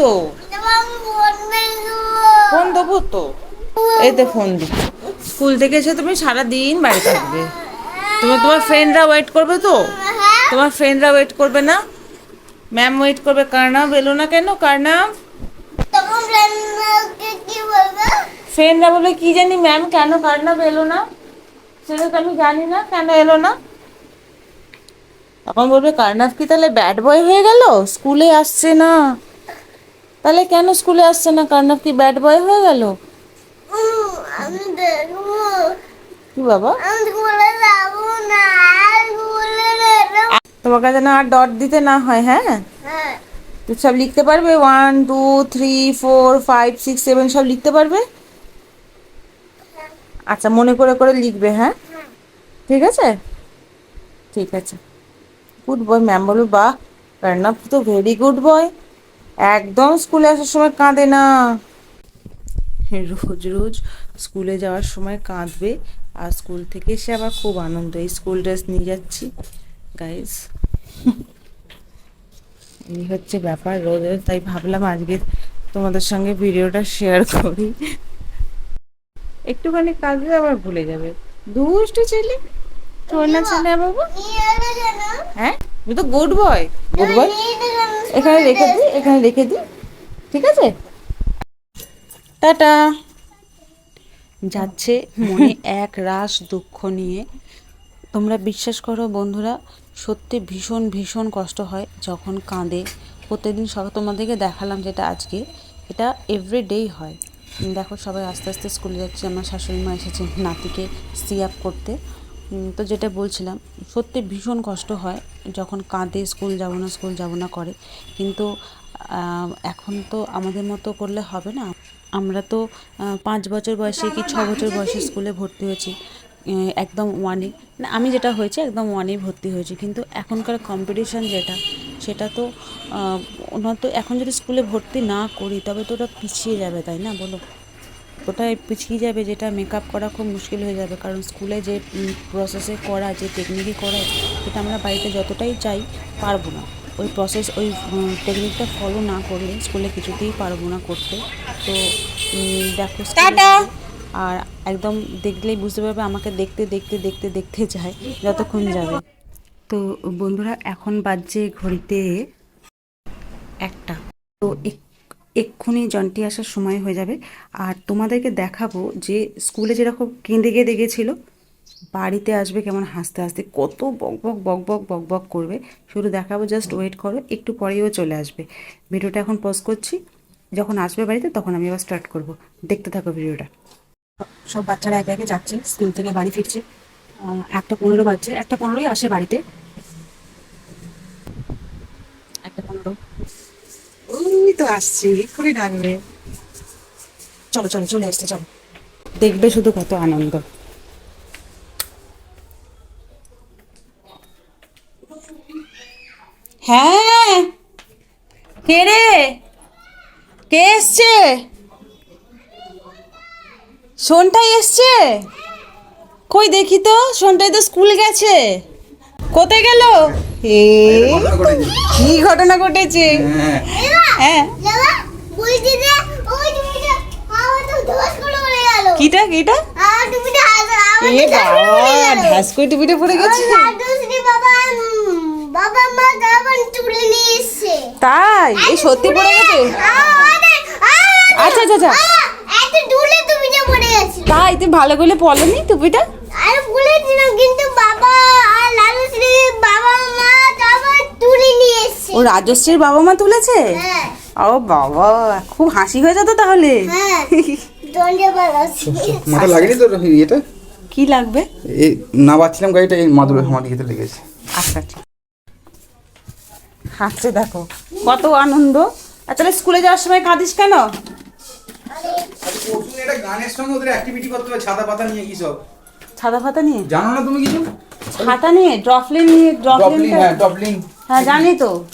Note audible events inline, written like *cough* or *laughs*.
তো? ফোন দেবো তো? এই তো ফোন স্কুল থেকে এসে তুমি সারা দিন বাড়ি থাকবে। তোমার তোমার ফ্রেন্ডরা ওয়েট করবে তো? তোমার ফ্রেন্ডরা ওয়েট করবে না? ম্যাম ওয়েট করবে। কারনাম এলো না কেন? কারনাম ফ্রেন্ডরা বলে কি জানি ম্যাম কেন? কারনাম এলো না। সেটা তো আমি জানি না, কেন এলো না? তখন বলবে কারনাফ কি? তাহলে ব্যাড বয় হয়ে গেল? স্কুলে আসছে না। তাহলে কেন স্কুলে আসছে না? কারনাফ কি ব্যাড বয় হয়ে গেল? কি বাবা? স্কুলে যাব না আর ডট দিতে না হয় হ্যাঁ? তুই সব লিখতে পারবে? One two three four five six seven সব লিখতে পারবে? আচ্ছা মনে করে করে লিখবে হ্যাঁ? ঠিক আছে? ঠিক আছে। গুড বয় ম্যাম বলবে, বাহ কারনাফ তো? ভেরি গুড বয় একদম স্কুলে আসার সময় কাঁদে না। রোজ রোজ স্কুলে যাওয়ার সময় কাঁদবে আর স্কুল থেকে এসে আবার খুব আনন্দ। এই স্কুল ড্রেস নিয়ে যাচ্ছি গাইজ এই হচ্ছে ব্যাপার রোজ রোজ তাই ভাবলাম আজকে তোমাদের সঙ্গে ভিডিওটা শেয়ার করি। একটুখানি কাঁদলে আবার ভুলে যাবে। দুষ্টু ছেলে? চোর না ছেলে বাবু? হ্যাঁ? তুই তো গুড বয় গুড বয়? এখানে রেখে দিই এখানে রেখে দিই ঠিক আছে? টাটা। যাচ্ছে মনে এক রাস দুঃখ নিয়ে। তোমরা বিশ্বাস করো বন্ধুরা, সত্যি ভীষণ ভীষণ কষ্ট হয় যখন কাঁদে। প্রত্যেকদিন সবাই তোমাদেরকে দেখালাম যেটা আজকে। এটা এভরিডেই হয়। দেখো সবাই আস্তে আস্তে স্কুলে যাচ্ছে। আমার শাশুড়ি মা এসেছে নাতিকে সি আপ করতে। তো যেটা বলছিলাম, সত্যি ভীষণ কষ্ট হয় যখন কাঁদে, স্কুল যাব না, স্কুল যাব না করে। কিন্তু এখন তো আমাদের মতো করলে হবে না। আমরা তো পাঁচ বছর বয়সে কি ছ বছর বয়সে স্কুলে ভর্তি হয়েছি। একদম ওয়ানে মানে আমি যেটা হয়েছে একদম ওয়ানেই ভর্তি হয়েছি। কিন্তু এখনকার কম্পিটিশন যেটা, সেটা তো ওনার তো এখন যদি স্কুলে ভর্তি না করি, তবে তো ওটা পিছিয়ে যাবে, তাই না? বলো। ওটাই পিছিয়ে যাবে যেটা মেকআপ করা খুব মুশকিল হয়ে যাবে। কারণ স্কুলে যে প্রসেসে করা যে টেকনিকে করা সেটা আমরা বাড়িতে যতটাই চাই পারব না। ওই প্রসেস ওই টেকনিকটা ফলো না করলে স্কুলে কিছুতেই পারব না করতে। তো দেখো আর একদম দেখলেই বুঝতে পারবে আমাকে দেখতে দেখতে দেখতে দেখতে যায় যতক্ষণ যাবে। তো বন্ধুরা এখন বাজছে ঘড়িতে একটা। তো এক- এক্ষুনি জন্টি আসার সময় হয়ে যাবে। আর তোমাদেরকে দেখাবো যে স্কুলে যেরকম কেঁদে কেঁদে গেছিল, বাড়িতে আসবে কেমন হাসতে হাসতে, কত বক বক বক বক বক বক করবে। শুধু দেখাবো জাস্ট ওয়েট করো, একটু পরেও চলে আসবে। ভিডিওটা এখন পজ করছি। যখন আসবে বাড়িতে, তখন আমি আবার স্টার্ট করব। দেখতে থাকো ভিডিওটা। সব বাচ্চারা একে একে যাচ্ছে, স্কুল থেকে বাড়ি ফিরছে। একটা পনেরো বাজছে, একটা পনেরোই আসে বাড়িতে একটা পনেরো তো আসছি এক্ষুনি ডাকবে চলো চলো, চলে আসছে চলো। দেখবে শুধু কত আনন্দ। হ্যাঁ কে রে? কে এসছে? সোনটাই এসছে? কই দেখি তো, সোনটাই তো স্কুল গেছে। কোথায় গেল? কি ঘটনা ঘটেছে? হ্যাঁ। বাবা, বলছি যে, ওই টুপিটা আমার তো ধস করে উড়ে গেল। কিটা কিটা? এ করে বাবা। ঢাসকই টুপিটা পড়ে গেছে। তাই? এই সত্যি পড়ে গেছে? আচ্ছা আচ্ছা আচ্ছা। তাই তুমি ভালো করে পড়নি টুপিটা? আর বলেছিলাম কিন্তু বাবা আর লালুশ্রী বাবা মা তারপর তুলে নিয়ে এসছে ও রাজশ্রীর বাবা মা তুলেছে? হ্যাঁ। ও বাবা খুব হাসি হয়ে যেত তাহলে। হ্যাঁ *laughs* মাথা লাগেনি তো ইয়েটা? কি লাগবে? এই না পাচ্ছিলাম গাড়িটা এই মাদুর আমার লেগেছে। আচ্ছা আচ্ছা। হাসছে দেখো। কত আনন্দ। আর তাহলে স্কুলে যাওয়ার সময় কাঁদিস কেন? এটা গানের সঙ্গে ওদের অ্যাক্টিভিটি করতে হবে ছাতা পাতা নিয়ে কি সব? ছাতা ফাতা নিয়ে? জানো না তুমি কিছু? ছাতা নিয়ে? হ্যাঁ হ্যাঁ জানি তো।